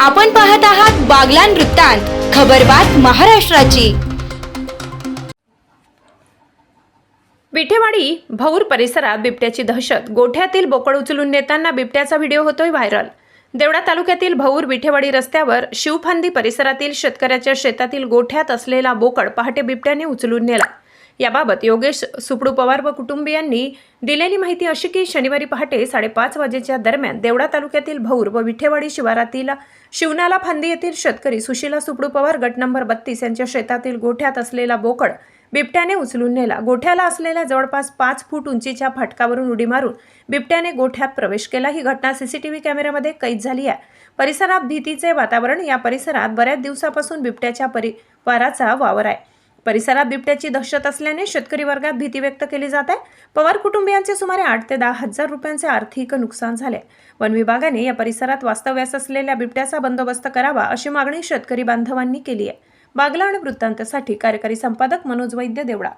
आपण पाहत आहात बागलान वृत्तांत खबरबात महाराष्ट्राची. विठेवाडी भौर परिसरात बिबट्याची दहशत गोठ्यातील बोकड उचलून नेताना बिबट्याचा व्हिडिओ होतोय व्हायरल. देवडा तालुक्यातील भौर विठेवाडी रस्त्यावर शिवफांदी परिसरातील शेतकऱ्याच्या शेतातील गोठ्यात असलेला बोकड पहाटे बिबट्याने उचलून नेला. याबाबत योगेश सुपडू पवार व कुटुंबियांनी दिलेली माहिती अशी की शनिवारी पहाटे साडेपाच वाजेच्या दरम्यान देवडा तालुक्यातील भौर व विठेवाडी शिवारातील शिवनाला फांदी येथील शेतकरी सुशीला सुपडू पवार गट नंबर बत्तीस यांच्या शेतातील गोठ्यात असलेला बोकड बिबट्याने उचलून नेला. गोठ्याला असलेल्या जवळपास पाच फूट उंचीच्या फाटकावरून उडी मारून बिबट्याने गोठ्यात प्रवेश केला. ही घटना सीसीटीव्ही कॅमेऱ्यामध्ये कैद झाली आहे. परिसरात भीतीचे वातावरण या परिसरात बऱ्याच दिवसापासून बिबट्याच्या परिवाराचा वावर आहे. परिसरात बिबट्याची दहशत असल्याने शेतकरी वर्गात भीती व्यक्त केली जात आहे. पवार कुटुंबियांचे सुमारे आठ ते दहा हजार रुपयांचे आर्थिक नुकसान झाले. वन विभागाने या परिसरात वास्तव्यास असलेल्या बिबट्याचा बंदोबस्त करावा अशी मागणी शेतकरी बांधवांनी केली आहे. बागला आणि वृत्तांतसाठी कार्यकारी संपादक मनोज वैद्य देवळा.